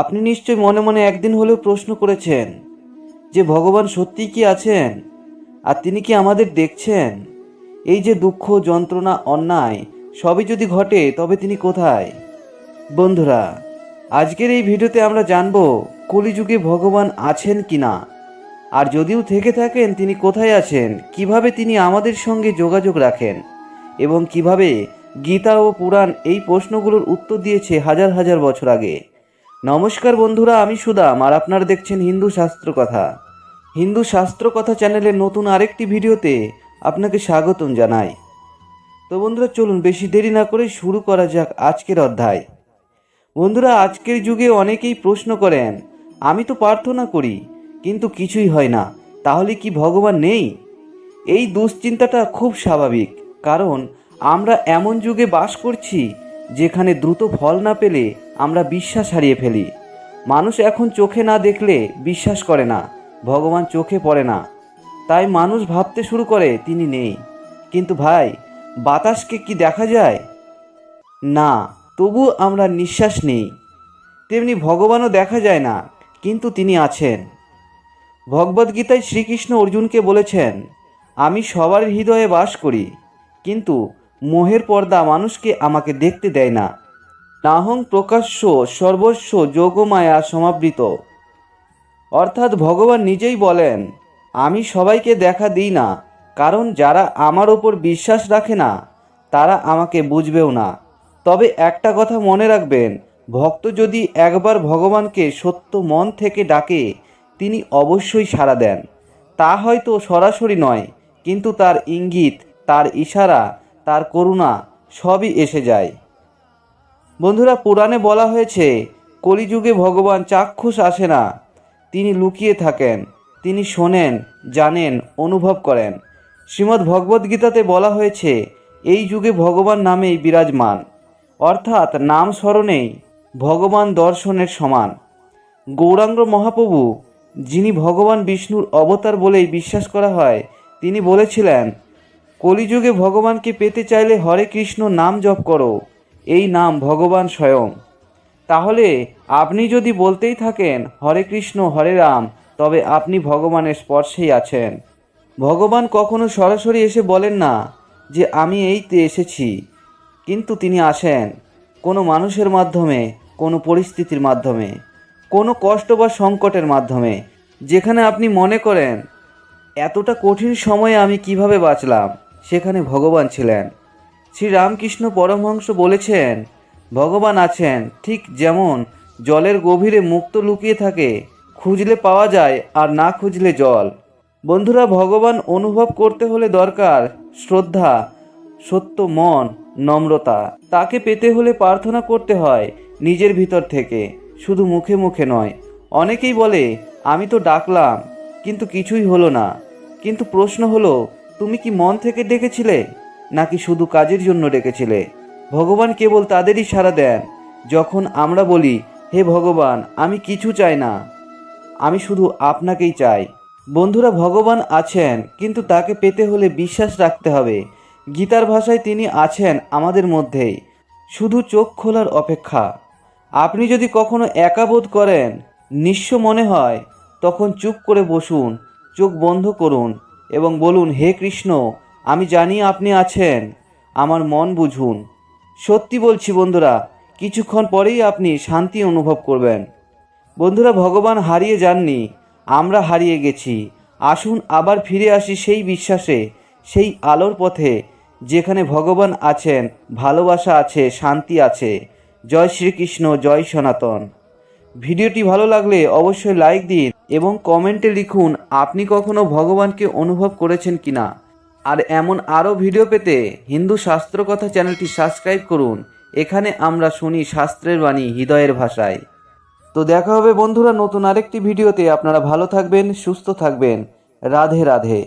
আপনি নিশ্চয় মনে মনে একদিন হলেও প্রশ্ন করেছেন যে ভগবান সত্যিই কি আছেন? আর তিনি কি আমাদের দেখছেন? এই যে দুঃখ, যন্ত্রণা, অন্যায়, সবই যদি ঘটে, তবে তিনি কোথায়? বন্ধুরা, আজকের এই ভিডিওতে আমরা জানব কলিযুগে ভগবান আছেন কি না আর যদিও থেকে থাকেন, তিনি কোথায় আছেন, কীভাবে তিনি আমাদের সঙ্গে যোগাযোগ রাখেন, এবং কীভাবে গীতা ও পুরাণ এই প্রশ্নগুলোর উত্তর দিয়েছে হাজার হাজার বছর আগে। নমস্কার বন্ধুরা, আমি সুদাম, আর আপনারা দেখছেন হিন্দু শাস্ত্র কথা। হিন্দু শাস্ত্র কথা চ্যানেলের নতুন আরেকটি ভিডিওতে আপনাকে স্বাগতম জানাই। তো বন্ধুরা, চলুন বেশি দেরি না করে শুরু করা যাক আজকের অধ্যায়। বন্ধুরা, আজকের যুগে অনেকেই প্রশ্ন করেন, আমি তো প্রার্থনা করি, কিন্তু কিছুই হয় না, তাহলে কি ভগবান নেই? এই দুশ্চিন্তাটা খুব স্বাভাবিক, কারণ আমরা এমন যুগে বাস করছি, যেখানে দ্রুত ফল না পেলে আমরা বিশ্বাস হারিয়ে ফেলি। মানুষ এখন চোখে না দেখলে বিশ্বাস করে না, ভগবান চোখে পড়ে না। তাই মানুষ ভাবতে শুরু করে তিনি নেই। কিন্তু ভাই, বাতাসকে কি দেখা যায়? না তবু আমরা নিঃশ্বাস নেই। তেমনি ভগবানও দেখা যায় না, কিন্তু তিনি আছেন। ভগবদ্গীতায় শ্রীকৃষ্ণ অর্জুনকে বলেছেন, আমি সবার হৃদয়ে বাস করি, কিন্তু মোহের পর্দা মানুষকে আমাকে দেখতে দেয় না। নাহং প্রকাশ্য সর্বস্ব যোগমায়া সমাবৃত। অর্থাৎ ভগবান নিজেই বলেন, আমি সবাইকে দেখা দিই না, কারণ যারা আমার ওপর বিশ্বাস রাখে না, তারা আমাকে বুঝবেও না। তবে একটা কথা মনে রাখবেন, ভক্ত যদি একবার ভগবানকে সত্য মন থেকে ডাকে, তিনি অবশ্যই সাড়া দেন। তা হয়তো সরাসরি নয়, কিন্তু তার ইঙ্গিত, তার ইশারা, তার করুণা সবই এসে যায়। বন্ধুরা, পুরাণে বলা হয়েছে, কলিযুগে ভগবান চাক্ষুষ আসে না। তিনি লুকিয়ে থাকেন, তিনি শোনেন, জানেন, অনুভব করেন। শ্রীমদ্ ভগবদ্গীতাতে বলা হয়েছে, এই যুগে ভগবান নামেই বিরাজমান। অর্থাৎ নাম স্মরণেই ভগবান দর্শনের সমান। গৌরাঙ্গ মহাপ্রভু, যিনি ভগবান বিষ্ণুর অবতার বলেই বিশ্বাস করা হয়, তিনি বলেছিলেন, কলিযুগে ভগবানকে পেতে চাইলে হরে কৃষ্ণ নাম জপ করো। এই নাম ভগবান স্বয়ং। তাহলে আপনি যদি বলতেই থাকেন, হরে কৃষ্ণ, হরে রাম, তবে আপনি ভগবানের স্পর্শেই আছেন। ভগবান কখনো সরাসরি এসে বলেন না যে, আমি এইতে এসেছি। কিন্তু তিনি আসেন কোনো মানুষের মাধ্যমে, কোনো পরিস্থিতির মাধ্যমে, কোনো কষ্ট বা সংকটের মাধ্যমে, যেখানে আপনি মনে করেন, এতটা কঠিন সময়ে আমি কীভাবে বাঁচলাম? সেখানে ভগবান ছিলেন। শ্রী রামকৃষ্ণ পরমহংস বলেছেন, ভগবান আছেন, ঠিক যেমন জলের গভীরে মুক্ত লুকিয়ে থাকে, খুঁজলে পাওয়া যায় আর না খুঁজলে জল। বন্ধুরা, ভগবান অনুভব করতে হলে দরকার শ্রদ্ধা, সত্য মন, নম্রতা। তাকে পেতে হলে প্রার্থনা করতে হয় নিজের ভিতর থেকে, শুধু মুখে মুখে নয়। অনেকেই বলে, আমি তো ডাকলাম, কিন্তু কিছুই হলো না। কিন্তু প্রশ্ন হলো, তুমি কি মন থেকে ডেকেছিলে? নাকি শুধু কাজের জন্য ডেকেছিলে? ভগবান কেবল তাদেরই সাড়া দেন। যখন আমরা বলি, হে ভগবান, আমি কিছু চাই না। আমি শুধু আপনাকেই চাই। বন্ধুরা, ভগবান আছেন, কিন্তু তাকে পেতে হলে বিশ্বাস রাখতে হবে। গীতার ভাষায় তিনি আছেন আমাদের মধ্যেই। শুধু চোখ খোলার অপেক্ষা। আপনি যদি কখনো একা বোধ করেন, নিঃস্ব মনে হয়, তখন চুপ করে বসুন, চোখ বন্ধ করুন এবং বলুন, হে কৃষ্ণ আমি জানি আপনি আছেন। আমার মন বুঝুন। সত্যি বলছি বন্ধুরা, কিছুক্ষণ পরেই আপনি শান্তি অনুভব করবেন। বন্ধুরা, ভগবান হারিয়ে যাননি, আমরা হারিয়ে গেছি। আসুন আবার ফিরে আসি সেই বিশ্বাসে, সেই আলোর পথে, যেখানে ভগবান আছেন, ভালোবাসা আছে, শান্তি আছে। জয় শ্রীকৃষ্ণ, জয় সনাতন। ভিডিওটি ভালো লাগলে অবশ্যই লাইক দিন এবং কমেন্টে লিখুন, আপনি কখনো ভগবানকে অনুভব করেছেন কিনা। আর এমন আরও ভিডিও পেতে হিন্দু শাস্ত্র কথা চ্যানেলটি সাবস্ক্রাইব করুন। এখানে আমরা শুনি শাস্ত্রের বাণী হৃদয়ের ভাষায়। তো দেখা হবে বন্ধুরা নতুন আরেকটি ভিডিওতে। আপনারা ভালো থাকবেন, সুস্থ থাকবেন। রাধে রাধে।